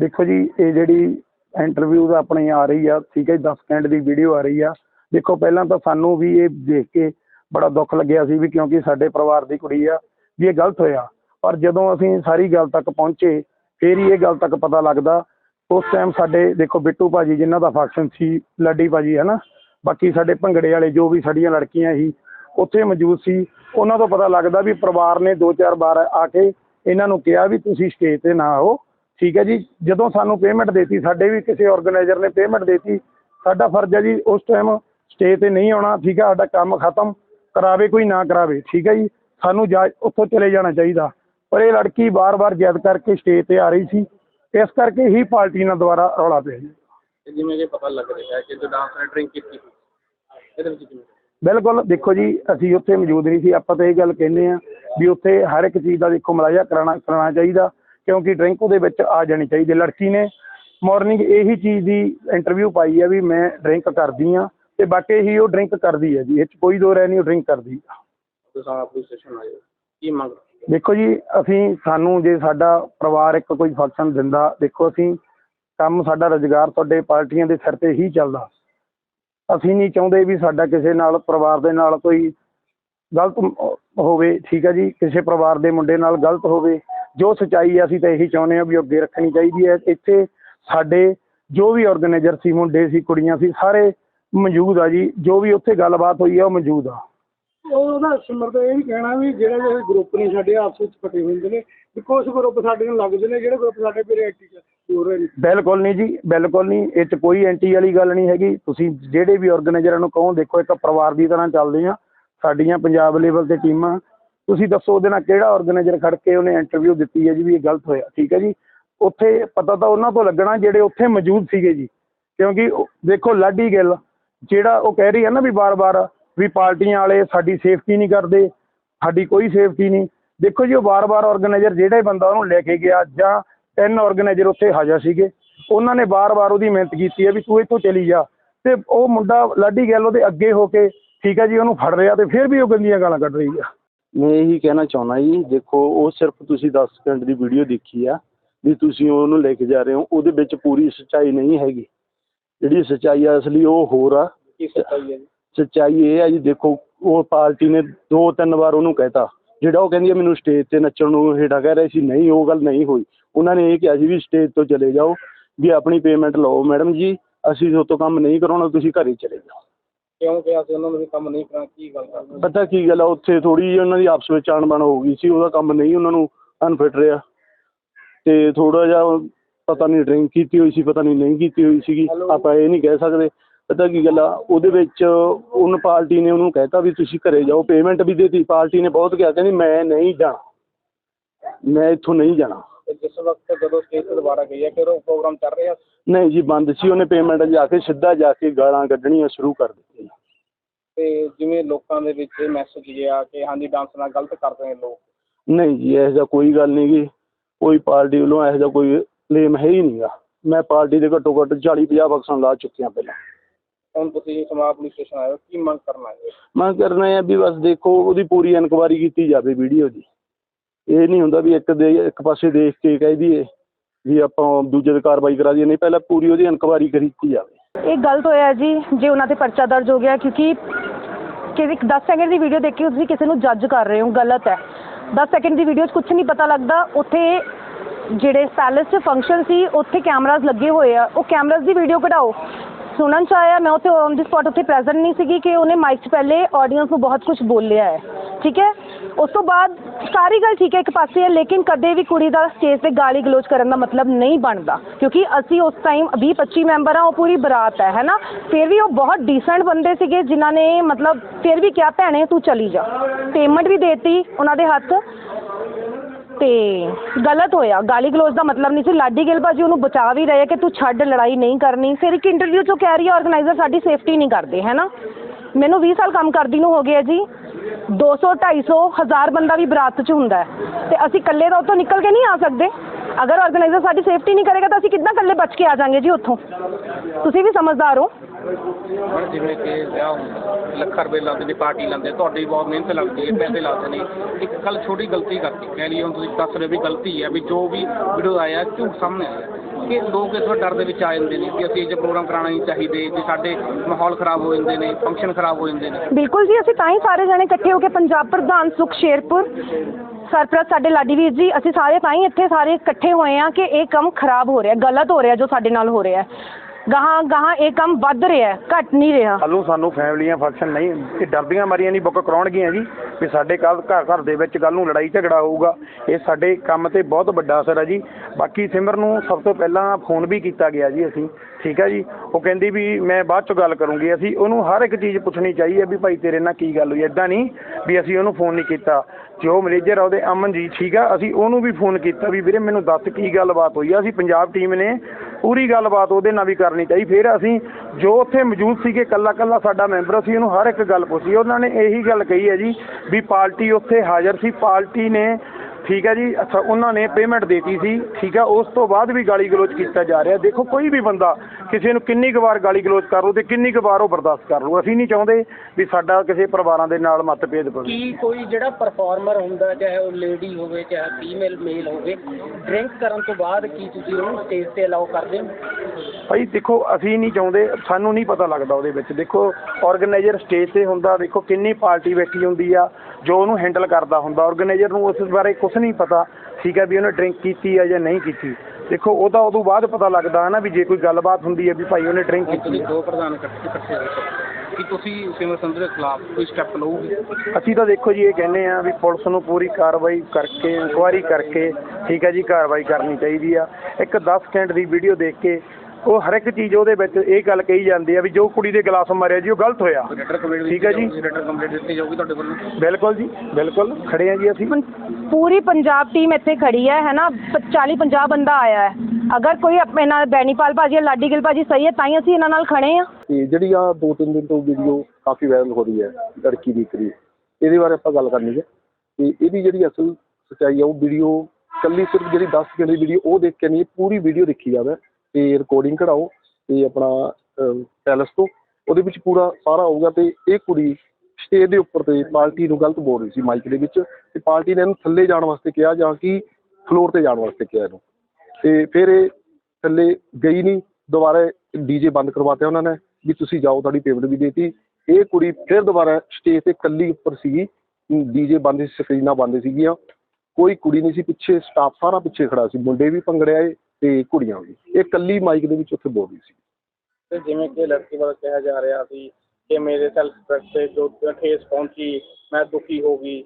ਦੇਖੋ ਜੀ, ਇਹ ਜਿਹੜੀ ਇੰਟਰਵਿਊ ਦਾ ਆਪਣੀ ਆ ਰਹੀ ਆ, ਠੀਕ ਹੈ 10 ਸਕਿੰਟ ਦੀ ਵੀਡੀਓ ਆ ਰਹੀ ਆ। ਦੇਖੋ, ਪਹਿਲਾਂ ਤਾਂ ਸਾਨੂੰ ਵੀ ਇਹ ਦੇਖ ਕੇ ਬੜਾ ਦੁੱਖ ਲੱਗਿਆ ਸੀ ਵੀ ਕਿਉਂਕਿ ਸਾਡੇ ਪਰਿਵਾਰ ਦੀ ਕੁੜੀ ਆ, ਵੀ ਇਹ ਗਲਤ ਹੋਇਆ। ਪਰ ਜਦੋਂ ਅਸੀਂ ਸਾਰੀ ਗੱਲ ਤੱਕ ਪਹੁੰਚੇ, ਫੇਰ ਹੀ ਇਹ ਗੱਲ ਤੱਕ ਪਤਾ ਲੱਗਦਾ। ਉਸ ਟਾਈਮ ਸਾਡੇ, ਦੇਖੋ, ਬਿੱਟੂ ਭਾਜੀ ਜਿਨ੍ਹਾਂ ਦਾ ਫੰਕਸ਼ਨ ਸੀ, ਲੱਡੀ ਭਾਜੀ ਹੈ ਨਾ ਬਾਕੀ ਸਾਡੇ ਭੰਗੜੇ ਵਾਲੇ ਜੋ ਵੀ ਸਾਡੀਆਂ ਲੜਕੀਆਂ ਸੀ, ਉੱਥੇ ਮੌਜੂਦ ਸੀ। ਉਹਨਾਂ ਤੋਂ ਪਤਾ ਲੱਗਦਾ ਵੀ ਪਰਿਵਾਰ ਨੇ ਦੋ ਚਾਰ ਵਾਰ ਆ ਕੇ ਇਹਨਾਂ ਨੂੰ ਕਿਹਾ ਵੀ ਤੁਸੀਂ ਸਟੇਜ ਤੇ ਨਾ ਆਓ। ਠੀਕ ਹੈ ਜੀ ਜਦੋਂ ਸਾਨੂੰ ਪੇਮੈਂਟ ਦੇਤੀ ਸਾਡੇ ਵੀ ਕਿਸੇ ਆਰਗੇਨਾਈਜ਼ਰ ਨੇ ਪੇਮੈਂਟ ਦੇਤੀ ਸਾਡਾ ਫਰਜ਼ ਹੈ ਜੀ ਉਸ ਟਾਈਮ ਸਟੇਜ ਤੇ ਨਹੀਂ ਆਉਣਾ ਠੀਕ ਹੈ ਸਾਡਾ ਕੰਮ ਖਤਮ ਕਰਾਵੇ ਕੋਈ ਨਾ ਕਰਾਵੇ ਠੀਕ ਹੈ ਜੀ ਸਾਨੂੰ ਜਾ ਉੱਥੋਂ ਚਲੇ ਜਾਣਾ ਚਾਹੀਦਾ। ਪਰ ਇਹ ਲੜਕੀ ਬਾਰ-ਬਾਰ ਜਿੱਦ ਕਰਕੇ ਸਟੇਜ ਤੇ ਆ ਰਹੀ ਸੀ ਇਸ ਕਰਕੇ ਹੀ ਪਾਰਟੀ ਨਾਲ ਦੁਬਾਰਾ ਰੌਲਾ ਪਿਆ ਜੀ। ਜਿਵੇਂ ਕਿ ਪਤਾ ਲੱਗ ਰਿਹਾ ਹੈ ਕਿ ਜੋ ਡਾਂਸ ਨੇ ਡਰਿੰਕ ਕੀਤੀ ਸੀ ਇਹਦੇ ਵਿੱਚ ਕਿਵੇਂ ਬਿਲਕੁਲ ਦੇਖੋ ਜੀ ਅਸੀਂ ਉੱਥੇ ਮੌਜੂਦ ਨਹੀਂ ਸੀ ਆਪਾਂ ਤਾਂ ਇਹ ਗੱਲ ਕਹਿੰਦੇ ਆ ਵੀ ਉੱਥੇ ਹਰ ਇੱਕ ਚੀਜ਼ ਦਾ ਦੇਖੋ ਮਲਾਜਾ ਕਰਾਉਣਾ ਕਰਾਉਣਾ ਚਾਹੀਦਾ। ਕਿਉਂਕਿ ਡਰਿੰਕ ਉਹਦੇ ਵਿੱਚ ਆ ਜਾਣੀ ਚਾਹੀਦੀ ਲੜਕੀ ਨੇ ਮਾਰਨਿੰਗ ਇਹੀ ਚੀਜ਼ ਦੀ ਇੰਟਰਵਿਊ ਪਾਈ ਹੈ ਵੀ ਮੈਂ ਡਰਿੰਕ ਕਰਦੀ ਆ ਤੇ ਬਾਕੀ ਹੀ ਉਹ ਡਰਿੰਕ ਕਰਦੀ ਹੈ ਜੀ। ਇਹ 'ਚ ਕੋਈ ਦੋ ਰਹਿ ਨਹੀਂ ਉਹ ਡਰਿੰਕ ਕਰਦੀ ਆ। ਤੁਸੀਂ ਆਏ ਹੋ। ਕੀ ਮੰਗ ਦੇਖੋ ਜੀ ਅਸੀਂ ਸਾਨੂੰ ਜੇ ਸਾਡਾ ਪਰਿਵਾਰ ਇੱਕ ਕੋਈ ਫੰਕਸ਼ਨ ਦਿੰਦਾ ਦੇਖੋ ਅਸੀਂ ਕੰਮ ਸਾਡਾ ਰੁਜ਼ਗਾਰ ਤੁਹਾਡੇ ਪਾਰਟੀਆਂ ਦੇ ਸਿਰ ਤੇ ਹੀ ਚੱਲਦਾ। ਅਸੀਂ ਨਹੀਂ ਚਾਹੁੰਦੇ ਵੀ ਸਾਡਾ ਕਿਸੇ ਨਾਲ ਪਰਿਵਾਰ ਦੇ ਨਾਲ ਕੋਈ ਗਲਤ ਹੋਵੇ ਠੀਕ ਹੈ ਜੀ। ਕਿਸੇ ਪਰਿਵਾਰ ਦੇ ਮੁੰਡੇ ਨਾਲ ਗਲਤ ਹੋਵੇ। ਜੋ ਸਚਾਈ ਹੈ ਅਸੀਂ ਤਾਂ ਇਹੀ ਚਾਹੁੰਦੇ ਹਾਂ ਵੀ ਅੱਗੇ ਰੱਖਣੀ ਚਾਹੀਦੀ ਹੈ। ਇੱਥੇ ਸਾਡੇ ਜੋ ਵੀ ਆਰਗੇਨਾਈਜ਼ਰ ਸੀ ਮੁੰਡੇ ਸੀ ਕੁੜੀਆਂ ਸੀ ਸਾਰੇ ਮੌਜੂਦ ਆ ਜੀ। ਜੋ ਵੀ ਉੱਥੇ ਗੱਲਬਾਤ ਹੋਈ ਹੈ ਉਹ ਮੌਜੂਦ ਆ। ਉਹਦਾ ਸਿਮਰਤ ਇਹ ਵੀ ਕਹਿਣਾ ਵੀ ਜਿਹੜੇ ਜਿਹੜੇ ਗਰੁੱਪ ਨੇ ਸਾਡੇ ਆਪਸ ਵਿੱਚ ਫਟੇ ਹੁੰਦੇ ਨੇ ਵੀ ਕੁਝ ਗਰੁੱਪ ਸਾਡੇ ਨੂੰ ਲੱਗਦੇ ਨੇ ਜਿਹੜੇ ਗਰੁੱਪ ਸਾਡੇ ਪੇਰੇ ਐਕਟਿਵ ਹੋ ਰਹੇ ਨੇ। ਬਿਲਕੁਲ ਨਹੀਂ ਜੀ ਬਿਲਕੁਲ ਨਹੀਂ। ਇਹ 'ਚ ਕੋਈ ਐਂਟੀ ਵਾਲੀ ਗੱਲ ਨਹੀਂ ਹੈਗੀ। ਤੁਸੀਂ ਜਿਹੜੇ ਵੀ ਆਰਗੇਨਾਈਜ਼ਰਾਂ ਨੂੰ ਕਹੋ ਦੇਖੋ ਇੱਕ ਪਰਿਵਾਰ ਦੀ ਤਰ੍ਹਾਂ ਚੱਲਦੇ ਆ। ਸਾਡੀਆਂ ਪੰਜਾਬ ਲੈਵਲ ਤੇ ਟੀਮਾਂ ਤੁਸੀਂ ਦੱਸੋ ਉਹਦੇ ਨਾਲ ਕਿਹੜਾ ਆਰਗੇਨਾਈਜ਼ਰ ਖੜ ਕੇ ਉਹਨੇ ਇੰਟਰਵਿਊ ਦਿੱਤੀ ਹੈ ਜੀ ਵੀ ਇਹ ਗਲਤ ਹੋਇਆ, ਠੀਕ ਹੈ ਜੀ? ਉੱਥੇ ਪਤਾ ਤਾਂ ਉਹਨਾਂ ਤੋਂ ਲੱਗਣਾ ਜਿਹੜੇ ਉੱਥੇ ਮੌਜੂਦ ਸੀਗੇ ਜੀ, ਕਿਉਂਕਿ ਦੇਖੋ ਲਾਡੀ ਗਿੱਲ, ਜਿਹੜਾ ਉਹ ਕਹਿ ਰਹੀ ਹੈ ਨਾ ਵੀ ਬਾਰ-ਬਾਰ ਵੀ ਪਾਰਟੀਆਂ ਵਾਲੇ ਸਾਡੀ ਸੇਫਟੀ ਨਹੀਂ ਕਰਦੇ, ਸਾਡੀ ਕੋਈ ਸੇਫਟੀ ਨਹੀਂ। ਦੇਖੋ ਜੀ, ਉਹ ਬਾਰ-ਬਾਰ ਆਰਗੇਨਾਈਜ਼ਰ ਜਿਹੜਾ ਬੰਦਾ ਉਹਨੂੰ ਲੈ ਕੇ ਗਿਆ ਜਾਂ ਤਿੰਨ ਆਰਗੇਨਾਈਜ਼ਰ ਉੱਥੇ ਹਾਜ਼ਰ ਸੀਗੇ, ਉਹਨਾਂ ਨੇ ਬਾਰ-ਬਾਰ ਉਹਦੀ ਮਿਹਨਤ ਕੀਤੀ ਹੈ ਵੀ ਤੂੰ ਇੱਥੋਂ ਚਲੀ ਜਾ। ਤੇ ਉਹ ਮੁੰਡਾ ਲਾਡੀ ਗਿੱਲ ਉਹਦੇ ਅੱਗੇ ਹੋ ਕੇ, ਠੀਕ ਹੈ ਜੀ, ਉਹਨੂੰ ਫੜ ਰਿਹਾ ਤੇ ਫਿਰ ਵੀ ਉਹ ਗੰਦੀਆਂ ਗਾਲਾਂ ਕੱਢ ਰਹੀ ਆ। ਮੈਂ ਇਹੀ ਕਹਿਣਾ ਚਾਹੁੰਦਾ ਜੀ ਦੇਖੋ ਉਹ ਸਿਰਫ ਤੁਸੀਂ 10 ਸਕਿੰਟ ਦੀ ਵੀਡੀਓ ਦੇਖੀ ਆ ਵੀ ਤੁਸੀਂ ਉਹਨੂੰ ਲੈ ਕੇ ਜਾ ਰਹੇ ਹੋ ਉਹਦੇ ਵਿੱਚ ਪੂਰੀ ਸੱਚਾਈ ਨਹੀਂ ਹੈਗੀ। ਜਿਹੜੀ ਸੱਚਾਈ ਆ ਅਸਲੀ ਉਹ ਹੋਰ ਆ। ਕੀ ਸੱਚਾਈ ਹੈ ਜੀ? ਸੱਚਾਈ ਇਹ ਆ ਜੀ ਦੇਖੋ ਉਹ ਪਾਰਟੀ ਨੇ ਦੋ ਤਿੰਨ ਵਾਰ ਉਹਨੂੰ ਕਹਿਤਾ। ਜਿਹੜਾ ਉਹ ਕਹਿੰਦੀ ਆ ਮੈਨੂੰ ਸਟੇਜ ਤੇ ਨੱਚਣ ਨੂੰ ਹੇਠਾਂ ਕਹਿ ਰਹੇ ਸੀ ਨਹੀਂ ਉਹ ਗੱਲ ਨਹੀਂ ਹੋਈ। ਉਹਨਾਂ ਨੇ ਇਹ ਕਿਹਾ ਸੀ ਵੀ ਸਟੇਜ ਤੋਂ ਚਲੇ ਜਾਓ ਵੀ ਆਪਣੀ ਪੇਮੈਂਟ ਲਓ। ਮੈਡਮ ਜੀ ਅਸੀਂ ਤੁਹਾਡੇ ਤੋਂ ਕੰਮ ਨਹੀਂ ਕਰਾਉਣਾ ਤੁਸੀਂ ਘਰੇ ਚਲੇ ਜਾਓ। ਕਿਉਂ ਕਿਹਾ ਸੀ ਉਹਨਾਂ ਨੂੰ ਵੀ ਕੰਮ ਨਹੀਂ ਕਰਾਂ ਕੀ ਗੱਲ ਕਰਦੇ ਪਤਾ ਕੀ ਗੱਲ ਆ ਉੱਥੇ ਥੋੜੀ ਜਿਹੀ ਉਹਨਾਂ ਦੀ ਆਪਸ ਵਿੱਚ ਅਣਬਣ ਹੋ ਗਈ ਸੀ ਉਹਦਾ ਕੰਮ ਨਹੀਂ ਉਹਨਾਂ ਨੂੰ ਅਨਫਿਟ ਰਿਹਾ। ਤੇ ਥੋੜਾ ਜਿਹਾ ਪਤਾ ਨਹੀਂ ਡਰਿੰਕ ਕੀਤੀ ਹੋਈ ਸੀ ਪਤਾ ਨਹੀਂ ਨਹੀਂ ਕੀਤੀ ਹੋਈ ਸੀਗੀ ਆਪਾਂ ਇਹ ਨਹੀਂ ਕਹਿ ਸਕਦੇ। ਪਤਾ ਕੀ ਗੱਲ ਆ ਉਹਦੇ ਵਿੱਚ ਉਹਨ ਪਾਰਟੀ ਨੇ ਉਹਨੂੰ ਕਹਿਤਾ ਵੀ ਤੁਸੀਂ ਘਰੇ ਜਾਓ ਪੇਮੈਂਟ ਵੀ ਦੇਤੀ ਪਾਰਟੀ ਨੇ ਬਹੁਤ ਕਿਹਾ ਕਹਿੰਦੀ ਮੈਂ ਨਹੀਂ ਜਾਣਾ। ਮੈਂ ਇੱਥੋਂ ਨਹੀਂ ਜਾਣਾ। ਤੇ ਜਿਸ ਵਕਤ ਜਦੋਂ ਸਟੇਜ ਤੇ ਦੁਬਾਰਾ ਗਈ ਹੈ ਫਿਰ ਉਹ ਪ੍ਰੋਗਰਾਮ ਚੱਲ ਰਿਹਾ? ਸੀ ਨਹੀਂ ਜੀ ਬੰਦ ਸੀ ਉਹਨੇ ਪੇਮੈਂਟ ਜਾ ਕੇ ਸਿੱਧਾ ਜਾ ਕੇ ਗਾਲਾਂ ਕੱਢਣੀਆਂ ਸ਼ੁਰੂ ਕਰ ਦਿੱਤੀਆਂ। ਤੇ ਜਿਵੇਂ ਲੋਕਾਂ ਦੇ ਵਿੱਚ ਮੈਸੇਜ ਗਿਆ ਕਿ ਹਾਂਜੀ ਡਾਂਸ ਨਾਲ ਗਲਤ ਕਰਦੇ ਨੇ ਲੋਕ। ਨਹੀਂ ਜੀ ਇਹੋ ਜਿਹਾ ਕੋਈ ਗੱਲ ਨਹੀਂ ਗੀ। ਕੋਈ ਪਾਰਟੀ ਵੱਲੋਂ ਇਹੋ ਜਿਹਾ ਕੋਈ ਕਲੇਮ ਹੈ ਹੀ ਨਹੀਂਗਾ ਮੈਂ ਪਾਰਟੀ ਦੇ ਘੱਟੋ ਘੱਟ 40 50 ਬਕਸਾਂ ਲਾ ਚੁੱਕਿਆ ਪਹਿਲਾਂ। ਹੁਣ ਤੁਸੀਂ ਸਮਾਜ ਪੁਲਿਸ ਸਟੇਸ਼ਨ ਆਏ ਹੋ ਕੀ ਮੰਗ ਕਰਨਾ ਹੈ ਮੈਂ ਕਰਨਾ ਹੈ ਵੀ ਬਸ ਦੇਖੋ ਉਹਦੀ ਪੂਰੀ ਇਨਕੁਆਇਰੀ ਕੀਤੀ ਜਾਵੇ ਵੀਡੀਓ ਦੀ। ਇਹ ਨਹੀਂ ਹੁੰਦਾ ਵੀ ਇੱਕ ਦੇ ਇੱਕ ਪਾਸੇ ਦੇਖ ਕੇ ਕਹਿ ਦਈਏ। ਵੀ ਆਪਾਂ ਦੂਜੇ ਤੇ ਕਾਰਵਾਈ ਕਰਾ ਦਈਏ, ਨਹੀਂ ਪਹਿਲਾਂ ਪੂਰੀ ਉਹਦੀ ਇਨਕੁਆਇਰੀ ਕੀਤੀ ਜਾਵੇ। ਇਹ ਗਲਤ ਹੋਇਆ ਜੀ, ਜੇ ਉਹਨਾਂ ਤੇ ਪਰਚਾ ਦਰਜ ਹੋ ਗਿਆ, ਕਿਉਂਕਿ ਕਿ ਇੱਕ 10 ਸੈਕਿੰਡ ਦੀ ਵੀਡੀਓ ਦੇਖ ਕੇ ਤੁਸੀਂ ਕਿਸੇ ਨੂੰ ਜੱਜ ਕਰ ਰਹੇ ਹੋ, ਗਲਤ ਹੈ। 10 ਸੈਕਿੰਡ ਦੀ ਵੀਡੀਓ 'ਚ ਕੁਝ ਨਹੀਂ ਪਤਾ ਲੱਗਦਾ, ਉੱਥੇ ਜਿਹੜੇ ਪੈਲੇਸ 'ਚ ਫੰਕਸ਼ਨ ਸੀ, ਉੱਥੇ ਕੈਮਰਾਜ਼ ਲੱਗੇ ਹੋਏ ਆ। ਉਹ ਕੈਮਰਾਜ਼ ਦੀ ਵੀਡੀਓ ਕਢਾਓ। ਸੁਣਨ ਚ ਆਇਆ, ਮੈਂ ਉੱਥੇ ਔਨ ਦੀ ਸਪੌਟ ਉੱਥੇ ਪ੍ਰੈਜ਼ੈਂਟ ਨਹੀਂ ਸੀਗੀ ਕਿ ਉਹਨੇ ਮਾਈਕ 'ਚ ਪਹਿਲੇ ਆਡੀਅנס ਨੂੰ ਬਹੁਤ ਕੁਝ ਬੋਲਿਆ ਹੈ। ਠੀਕ ਹੈ? ਉਸ ਤੋਂ ਬਾਅਦ ਸਾਰੀ ਗੱਲ ਠੀਕ ਹੈ ਇੱਕ ਪਾਸੇ ਹੈ, ਲੇਕਿਨ ਕਦੇ ਵੀ ਕੁੜੀ ਦਾ ਸਟੇਜ ਤੇ ਗਾਲੀ ਗਲੋਚ ਕਰਨ ਦਾ ਮਤਲਬ ਨਹੀਂ ਬਣਦਾ, ਕਿਉਂਕਿ ਅਸੀਂ ਉਸ ਟਾਈਮ 20 25 ਮੈਂਬਰ ਆ ਉਹ ਪੂਰੀ ਬਰਾਤ ਹੈ, ਹੈਨਾ? ਫਿਰ ਵੀ ਉਹ ਬਹੁਤ ਡੀਸੈਂਟ ਬੰਦੇ ਸੀਗੇ, ਜਿਨ੍ਹਾਂ ਨੇ ਮਤਲਬ ਫਿਰ ਵੀ ਕਿਹਾ, ਭੈਣੇ ਤੂੰ ਚਲੀ ਜਾ। ਪੇਮੈਂਟ ਵੀ ਦੇਤੀ ਉਹਨਾਂ ਦੇ ਹੱਥ, ਤੇ ਗਲਤ ਹੋਇਆ। ਗਾਲੀ ਗਲੋਚ ਦਾ ਮਤਲਬ ਨਹੀਂ ਸੀ। ਲਾਡੀ ਗਿੱਲ ਭਾਜੀ ਉਹਨੂੰ ਬਚਾ ਵੀ ਰਹੇ ਕਿ ਤੂੰ ਛੱਡ, ਲੜਾਈ ਨਹੀਂ ਕਰਨੀ। ਫਿਰ ਇੱਕ ਇੰਟਰਵਿਊ ਚੋਂ ਕਹਿ ਰਹੀ ਹੈ ਆਰਗੇਨਾਈਜ਼ਰ ਸਾਡੀ ਸੇਫਟੀ ਨਹੀਂ ਕਰਦੇ ਹੈ ਨਾ ਮੈਨੂੰ 20 ਸਾਲ ਕੰਮ ਕਰਦੀ ਨੂੰ ਹੋ ਗਿਆ ਜੀ। 200 250 ਹਜ਼ਾਰ ਬੰਦਾ ਵੀ ਬਰਾਤ 'ਚ ਹੁੰਦਾ ਹੈ। ਤੇ ਅਸੀਂ ਇਕੱਲੇ ਤਾਂ ਉੱਥੋਂ ਨਿਕਲ ਕੇ ਨਹੀਂ ਆ ਸਕਦੇ। ਅਗਰ ਆਰਗੇਨਾਈਜ਼ਰ ਸਾਡੀ ਸੇਫਟੀ ਨਹੀਂ ਕਰੇਗਾ ਤਾਂ ਅਸੀਂ ਕਿੱਦਾਂ ਇਕੱਲੇ ਬਚ ਕੇ ਆ ਜਾਾਂਗੇ ਜੀ ਉੱਥੋਂ? ਤੁਸੀਂ ਵੀ ਸਮਝਦਾਰ ਹੋ। ਹੁਣ ਜਿਵੇਂ ਕਿ ਵਿਆਹ ਹੁੰਦਾ ਲੱਖਾਂ ਰੁਪਏ ਲਾਉਂਦੇ ਨੇ, ਪਾਰਟੀ ਲਾਉਂਦੇ ਤੁਹਾਡੀ ਬਹੁਤ ਮਿਹਨਤ ਲੱਗਦੀ ਹੈ, ਪੈਸੇ ਲਾਉਂਦੇ ਨੇ। ਇੱਕ ਕੱਲ ਛੋਟੀ ਗਲਤੀ ਕਰਤੀ ਕਹਿ ਲਈ ਹੁਣ ਤੁਸੀਂ ਦੱਸ ਰਹੇ ਹੋ ਵੀ ਗਲਤੀ ਹੈ, ਵੀ ਜੋ ਵੀ ਵੀਡੀਓ ਆਇਆ, ਝੂਠ ਸਾਹਮਣੇ ਆਇਆ। ਕਿ ਲੋਕ ਇਸ ਵਾਰ ਡਰ ਦੇ ਵਿੱਚ ਆ ਜਾਂਦੇ ਨੇ ਕਿ ਅਸੀਂ ਇਹ 'ਚ ਪ੍ਰੋਗਰਾਮ ਕਰਾਉਣਾ ਨਹੀਂ ਚਾਹੀਦੇ, ਜੇ ਸਾਡੇ ਮਾਹੌਲ ਖਰਾਬ ਹੋ ਜਾਂਦੇ ਨੇ ਫੰਕਸ਼ਨ ਖਰਾਬ ਹੋ ਜਾਂਦੇ ਨੇ। ਬਿਲਕੁਲ ਜੀ, ਅਸੀਂ ਤਾਂ ਹੀ ਸਾਰੇ ਜਣੇ ਇਕੱਠੇ ਹੋ ਕੇ ਪੰਜਾਬ ਪ੍ਰਧਾਨ ਸੁਖ ਸ਼ੇਰਪੁਰ ਸਰਪ੍ਰਸਤ ਸਾਡੇ ਲਾਡੀ ਵੀਰ ਜੀ, ਅਸੀਂ ਸਾਰੇ ਤਾਂ ਹੀ ਇੱਥੇ ਸਾਰੇ ਇਕੱਠੇ ਹੋਏ ਆ ਕਿ ਇਹ ਕੰਮ ਖਰਾਬ ਹੋ ਰਿਹਾ, ਗਲਤ ਹੋ ਰਿਹਾ ਜੋ ਸਾਡੇ ਨਾਲ ਹੋ ਰਿਹਾ ਗਾਹਾਂ ਗਾਹਾਂ ਇਹ ਕੰਮ ਵੱਧ ਰਿਹਾ ਹੈ, ਘਟ ਨਹੀਂ ਰਿਹਾ। ਕੱਲ੍ਹ ਨੂੰ ਸਾਨੂੰ ਫੈਮਲੀਆਂ ਫੰਕਸ਼ਨ ਨਹੀਂ ਇਹ ਡਰਦੀਆਂ ਮਾਰੀਆਂ ਨਹੀਂ ਬੁੱਕ ਕਰਾਉਣਗੀਆਂ ਜੀ ਵੀ ਸਾਡੇ ਕੱਲ ਘਰ ਘਰ ਦੇ ਵਿੱਚ ਕੱਲ੍ਹ ਨੂੰ ਲੜਾਈ ਝਗੜਾ ਹੋਊਗਾ। ਇਹ ਸਾਡੇ ਕੰਮ ਤੇ ਬਹੁਤ ਵੱਡਾ ਅਸਰ ਹੈ ਜੀ। ਬਾਕੀ ਸਿਮਰ ਨੂੰ ਸਭ ਤੋਂ ਪਹਿਲਾਂ ਫੋਨ ਵੀ ਕੀਤਾ ਗਿਆ ਜੀ ਅਸੀਂ ਠੀਕ ਹੈ ਜੀ? ਉਹ ਕਹਿੰਦੀ ਵੀ ਮੈਂ ਬਾਅਦ ਚੋਂ ਗੱਲ ਕਰੂੰਗੀ। ਅਸੀਂ ਉਹਨੂੰ ਹਰ ਇੱਕ ਚੀਜ਼ ਪੁੱਛਣੀ ਚਾਹੀਏ ਵੀ ਭਾਈ ਤੇਰੇ ਨਾਲ ਕੀ ਗੱਲ ਹੋਈ? ਐਦਾਂ ਨਹੀਂ ਵੀ ਅਸੀਂ ਉਹਨੂੰ ਫੋਨ ਨਹੀਂ ਕੀਤਾ। ਜੋ ਮੈਨੇਜਰ ਆ ਉਹਦੇ ਅਮਨ ਜੀ ਠੀਕ ਆ, ਅਸੀਂ ਉਹਨੂੰ ਵੀ ਫੋਨ ਕੀਤਾ ਵੀ ਵੀਰੇ ਮੈਨੂੰ ਦੱਸ ਕੀ ਗੱਲਬਾਤ ਹੋਈ ਆ, ਅਸੀਂ ਪੰਜਾਬ ਟੀਮ ਨੇ ਪੂਰੀ ਗੱਲਬਾਤ ਉਹਦੇ ਨਾਲ ਵੀ ਕਰਨੀ ਚਾਹੀ, ਫਿਰ ਅਸੀਂ ਜੋ ਉੱਥੇ ਮੌਜੂਦ ਸੀਗੇ, ਕੱਲਾ ਕੱਲਾ ਸਾਡਾ ਮੈਂਬਰ ਸੀ, ਉਹਨੂੰ ਹਰ ਇੱਕ ਗੱਲ ਪੁੱਛੀ, ਉਹਨਾਂ ਨੇ ਇਹੀ ਗੱਲ ਕਹੀ ਹੈ ਜੀ ਵੀ ਪਾਰਟੀ ਉੱਥੇ ਹਾਜ਼ਰ ਸੀ, ਪਾਰਟੀ ਨੇ ਠੀਕ ਹੈ ਜੀ, ਅੱਛਾ, ਉਹਨਾਂ ਨੇ ਪੇਮੈਂਟ ਦੇਤੀ ਸੀ, ਠੀਕ ਹੈ ਉਸ ਤੋਂ ਬਾਅਦ ਵੀ ਗਾਲੀ ਗਲੋਚ ਕੀਤਾ ਜਾ ਰਿਹਾ, ਦੇਖੋ ਕੋਈ ਵੀ ਬੰਦਾ ਕਿਸੇ ਨੂੰ ਕਿੰਨੀ ਕੁ ਵਾਰ ਗਾਲੀ ਗਲੋਚ ਕਰ ਲਓ ਤੇ ਕਿੰਨੀ ਕੁ ਵਾਰ ਉਹ ਬਰਦਾਸ਼ਤ ਕਰ ਲਓ ਅਸੀਂ ਨਹੀਂ ਚਾਹੁੰਦੇ ਵੀ ਸਾਡਾ ਕਿਸੇ ਪਰਿਵਾਰਾਂ ਦੇ ਨਾਲ ਮਤਭੇਦ ਪਵੇ ਕੀ ਕੋਈ ਜਿਹੜਾ ਪਰਫਾਰਮਰ ਹੁੰਦਾ ਚਾਹੇ ਉਹ ਲੇਡੀ ਹੋਵੇ ਚਾਹੇ ਫੀਮੇਲ ਮੇਲ ਹੋਵੇ ਡਰਿੰਕ ਕਰਨ ਤੋਂ ਬਾਅਦ ਕੀ ਤੁਸੀਂ ਉਹਨੂੰ ਸਟੇਜ ਤੇ ਅਲਾਉ ਕਰਦੇ ਹੋ? ਭਾਈ ਦੇਖੋ ਅਸੀਂ ਨਹੀਂ ਚਾਹੁੰਦੇ ਸਾਨੂੰ ਨਹੀਂ ਪਤਾ ਲੱਗਦਾ ਉਹਦੇ ਵਿੱਚ। ਦੇਖੋ ਆਰਗੇਨਾਈਜ਼ਰ ਸਟੇਜ ਤੇ ਹੁੰਦਾ ਦੇਖੋ ਕਿੰਨੀ ਪਾਰਟੀ ਬੈਠੀ ਹੁੰਦੀ ਆ ਜੋ ਉਹਨੂੰ ਹੈਂਡਲ ਕਰਦਾ ਹੁੰਦਾ। ਆਰਗੇਨਾਈਜ਼ਰ ਨੂੰ ਉਸ ਬਾਰੇ ਕੁਝ ਨਹੀਂ ਪਤਾ ਠੀਕ ਹੈ ਵੀ ਉਹਨੇ ਡਰਿੰਕ ਕੀਤੀ ਹੈ ਜਾਂ ਨਹੀਂ ਕੀਤੀ। ਦੇਖੋ ਉਹਦਾ ਉਦੋਂ ਬਾਅਦ ਪਤਾ ਲੱਗਦਾ ਹੈ ਨਾ ਵੀ ਜੇ ਕੋਈ ਗੱਲਬਾਤ ਹੁੰਦੀ ਹੈ ਵੀ ਭਾਈ ਉਹਨੇ ਡਰਿੰਕ ਕੀਤੀ ਤੁਸੀਂ ਹੈ। ਦੋ ਪ੍ਰਧਾਨ ਇਕੱਠੇ ਇਕੱਠੇ ਕੀ ਤੁਸੀਂ ਸਿਮਰ ਸੰਧੂ ਦੇ ਖਿਲਾਫ ਕੋਈ ਸਟੈਪ ਲਓਗੇ? ਅਸੀਂ ਤਾਂ ਦੇਖੋ ਜੀ ਇਹ ਕਹਿੰਦੇ ਆ ਵੀ ਪੁਲਿਸ ਨੂੰ ਪੂਰੀ ਕਾਰਵਾਈ ਕਰਕੇ ਇਨਕੁਆਇਰੀ ਕਰਕੇ ਠੀਕ ਹੈ ਜੀ ਕਾਰਵਾਈ ਕਰਨੀ ਚਾਹੀਦੀ ਆ। ਇੱਕ 10 ਸਕਿੰਟ ਦੀ ਵੀਡੀਓ ਦੇਖ ਕੇ ਉਹ ਹਰ ਇੱਕ ਚੀਜ਼ ਉਹਦੇ ਵਿੱਚ ਇਹ ਗੱਲ ਕਹੀ ਜਾਂਦੀ ਆ ਵੀ ਜੋ ਕੁੜੀ ਦੇ ਗਲਾਸ ਮਾਰਿਆ ਜੀ ਉਹ ਗਲਤ ਹੋਇਆ। ਠੀਕ ਹੈ ਜੀ। ਰਿਟਰ ਕੰਪਲੀਟ ਦਿੱਤੀ ਜਾਊਗੀ ਤੁਹਾਡੇ ਵੱਲੋਂ। ਬਿਲਕੁਲ ਜੀ ਬਿਲਕੁਲ। ਖੜੇ ਆ ਜੀ ਅਸੀਂ। ਹੁਣ ਪੂਰੀ ਪੰਜਾਬ ਟੀਮ ਇੱਥੇ ਖੜੀ ਹੈ ਹੈ ਨਾ? 40 50 ਬੰਦਾ ਆਇਆ ਹੈ। ਅਗਰ ਕੋਈ ਆਪਣੇ ਨਾਲ ਬੈਨੀਪਾਲ ਭਾਜੀ ਜਾਂ ਲਾਡੀ ਗਿੱਲ ਭਾਜੀ ਸਹੀ ਹੈ ਤਾਂ ਹੀ ਅਸੀਂ ਇਹਨਾਂ ਨਾਲ ਖੜੇ ਆ ਤੇ ਜਿਹੜੀ ਆ ਦੋ ਤਿੰਨ ਦਿਨ ਤੋਂ ਵੀਡੀਓ ਕਾਫੀ ਵਾਇਰਲ ਹੋ ਰਹੀ ਹੈ ਲੜਕੀ ਦੀ ਕਰੀ ਇਹਦੇ ਬਾਰੇ ਆਪਾਂ ਗੱਲ ਕਰਨੀ ਹੈ। ਤੇ ਇਹਦੀ ਜਿਹੜੀ ਅਸਲ ਸੱਚਾਈ ਆ ਉਹ ਵੀਡੀਓ ਕੱਲੀ ਸਿਰਫ ਜਿਹੜੀ 10 ਸਕਿੰਟ ਦੀ ਵੀਡੀਓ ਉਹ ਦੇਖ ਕੇ ਨਹੀਂ ਪੂਰੀ ਵੀਡੀਓ ਦੇਖੀ ਜਾਵੇ। ਤੇ ਰਿਕਾਰਡਿੰਗ ਕਢਾਓ ਤੇ ਆਪਣਾ ਪੈਲਸ ਤੋਂ। ਉਹਦੇ ਵਿੱਚ ਪੂਰਾ ਸਾਰਾ ਆਊਗਾ ਤੇ ਇਹ ਕੁੜੀ ਸਟੇਜ ਦੇ ਉੱਪਰ ਤੇ ਪਾਰਟੀ ਨੂੰ ਗਲਤ ਬੋਲ ਰਹੀ ਸੀ ਮਾਈਕ ਦੇ ਵਿੱਚ ਤੇ ਪਾਰਟੀ ਨੇ ਇਹਨੂੰ ਥੱਲੇ ਜਾਣ ਵਾਸਤੇ ਕਿਹਾ ਜਾਂ ਕਿ ਫਲੋਰ ਤੇ ਜਾਣ ਵਾਸਤੇ ਕਿਹਾ ਇਹਨੂੰ। ਤੇ ਫਿਰ ਇਹ ਥੱਲੇ ਗਈ ਨਹੀਂ, ਦੁਬਾਰਾ ਡੀਜੇ ਬੰਦ ਕਰਵਾਤੇ ਉਹਨਾਂ ਨੇ ਵੀ ਤੁਸੀਂ ਜਾਓ, ਤੁਹਾਡੀ ਪੇਮੈਂਟ ਵੀ ਦੇਤੀ। ਇਹ ਕੁੜੀ ਫਿਰ ਦੁਬਾਰਾ ਸਟੇਜ ਤੇ ਕੱਲੀ ਉੱਪਰ ਸੀਗੀ ਡੀਜੇ ਬੰਦ ਸੀ ਸਕਰੀਨਾਂ ਬੰਦ ਸੀਗੀਆਂ। ਕੋਈ ਕੁੜੀ ਨਹੀਂ ਸੀ, ਪਿੱਛੇ ਸਟਾਫ ਸਾਰਾ ਪਿੱਛੇ ਖੜਾ ਸੀ। ਮੁੰਡੇ ਵੀ ਭੰਗੜਿਆ ਏ ਤੇ ਕੁੜੀਆਂ ਵੀ। ਇਹ ਕੱਲੀ ਮਾਈਕ ਦੇ ਵਿੱਚ ਉੱਥੇ ਬੋਲ ਰਹੀ ਸੀ। ਤੇ ਜਿਵੇਂ ਕਿ ਲੜਕੀ ਵੱਲੋਂ ਕਿਹਾ ਜਾ ਰਿਹਾ ਸੀ ਕਿ ਮੇਰੇ ਸੈਲਫ ਰਿਸਪੈਕਟ ਤੇ ਜੋ ਠੇਸ ਪਹੁੰਚੀ ਮੈਂ ਦੁਖੀ ਹੋ ਗਈ।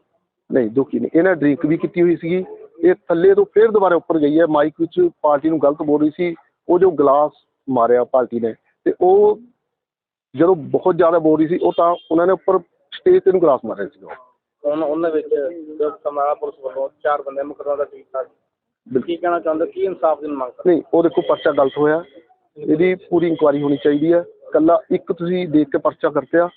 ਨਹੀਂ ਦੁਖੀ ਨਹੀਂ। ਇਹਨਾਂ ਡਰਿੰਕ ਵੀ ਕੀਤੀ ਹੋਈ ਸੀਗੀ। ਇਹ ਥੱਲੇ ਤੋਂ ਫਿਰ ਦੁਬਾਰਾ ਉੱਪਰ ਗਈ ਹੈ। ਮਾਈਕ ਵਿੱਚ ਪਾਰਟੀ ਨੂੰ ਗਲਤ ਬੋਲ ਰਹੀ ਸੀ। ਉਹ ਜੋ ਗਲਾਸ ਮਾਰਿਆ ਪਾਰਟੀ ਨੇ ਤੇ ਉਹ ਜਦੋਂ ਬਹੁਤ ਜ਼ਿਆਦਾ ਬੋਲ ਰਹੀ ਸੀ ਉਹ ਤਾਂ ਉਹਨਾਂ ਨੇ ਉੱਪਰ ਸਟੇਜ ਤੇ ਨੂੰ ਗਲਾਸ ਮਾਰਿਆ ਸੀਗਾ। ਹੁਣ ਉਹਨਾਂ ਵਿੱਚ ਜੋ ਸਮਰਾਲਾ ਪੁਲਿਸ ਵੱਲੋਂ ਚਾਰ ਬੰਦੇ ਮੁਕਦਮਾ ਦਾ ਕੀਤਾ। ਕੀ ਕਹਿਣਾ ਚਾਹੁੰਦੇ? ਕੀ ਇਨਸਾਫ ਦੀ ਮੰਗ ਕਰਦੇ ਨਹੀਂ ਉਹ ਦੇਖੋ ਪਰਚਾ ਗਲਤ ਹੋਇਆ। ਇਹਦੀ ਪੂਰੀ ਇਨਕੁਆਇਰੀ ਹੋਣੀ ਚਾਹੀਦੀ ਹੈ। ਕੱਲਾ ਇੱਕ ਤੁਸੀਂ ਦੇਖ ਕੇ ਪਰਚਾ ਕਰਤਿਆ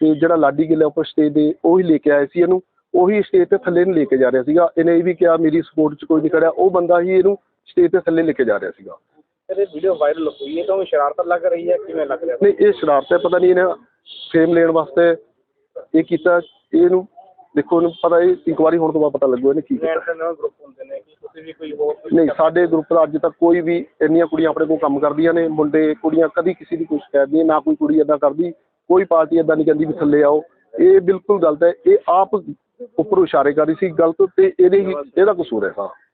ਤੇ ਜਿਹੜਾ ਲਾਡੀ ਗਿੱਲ ਉੱਪਰ ਸਟੇਜ ਦੇ ਉਹੀ ਲੈ ਕੇ ਆਏ ਸੀ ਇਹਨੂੰ। ਉਹੀ ਸਟੇਜ ਤੇ ਥੱਲੇ ਨੂੰ ਲੈ ਕੇ ਜਾ ਰਿਹਾ ਸੀਗਾ। ਇਹਨੇ ਇਹ ਵੀ ਕਿਹਾ ਮੇਰੀ ਸਪੋਰਟ 'ਚ ਕੋਈ ਨਹੀਂ ਖੜਿਆ। ਉਹ ਬੰਦਾ ਹੀ ਇਹਨੂੰ ਸਟੇਜ ਤੇ ਥੱਲੇ ਲੈ ਕੇ ਜਾ ਰਿਹਾ ਸੀਗਾ। ਇਹ ਵੀਡੀਓ ਵਾਇਰਲ ਹੋਈ ਹੈ ਤਾਂ ਉਹ ਸ਼ਰਾਰਤ ਲੱਗ ਰਹੀ ਹੈ ਕਿਵੇਂ ਲੱਗ ਰਿਹਾ? ਨਹੀਂ ਇਹ ਸ਼ਰਾਰਤ ਹੈ ਪਤਾ ਨਹੀਂ ਇਹਨੇ ਫੇਮ ਲੈਣ ਵਾਸਤੇ ਇਹ ਕੀਤਾ। ਇਹਨੂੰ ਦੇਖੋ ਇਹਨੂੰ ਪਤਾ ਇਹ ਇਨਕੁਆਇਰੀ ਹੋਣ ਤੋਂ ਬਾਅਦ ਪਤਾ ਲੱਗੂ ਇਹਨੇ ਕੀ ਕੀਤਾ। ਇੰਟਰਨੈਸ਼ਨਲ ਗਰੁੱਪ ਹੁੰਦੇ ਨੇ। ਕਿ ਤੁਸੀਂ ਵੀ ਕੋਈ ਹੋਰ ਨਹੀਂ ਸਾਡੇ ਗਰੁੱਪ ਦਾ ਅੱਜ ਤੱਕ ਕੋਈ ਵੀ ਇੰਨੀਆਂ ਕੁੜੀਆਂ ਆਪਣੇ ਕੋਲ ਕੰਮ ਕਰਦੀਆਂ ਨੇ ਮੁੰਡੇ ਕੁੜੀਆਂ ਕਦੀ ਕਿਸੇ ਦੀ ਕੋਈ ਸ਼ਿਕਾਇਤ ਨਹੀਂ ਨਾ ਕੋਈ ਕੁੜੀ ਏਦਾਂ ਕਰਦੀ ਕੋਈ ਪਾਰਟੀ ਏਦਾਂ ਨਹੀਂ ਕਹਿੰਦੀ ਵੀ ਥੱਲੇ ਆਓ। ਇਹ ਬਿਲਕੁਲ ਗਲਤ ਹੈ ਇਹ ਆਪ ਉੱਪਰੋਂ ਇਸ਼ਾਰੇ ਕਰ ਰਹੀ ਸੀ ਗਲਤ ਤੇ ਇਹਦੇ ਹੀ ਇਹਦਾ ਕਸੂਰ ਹੈ ਸਾਰਾ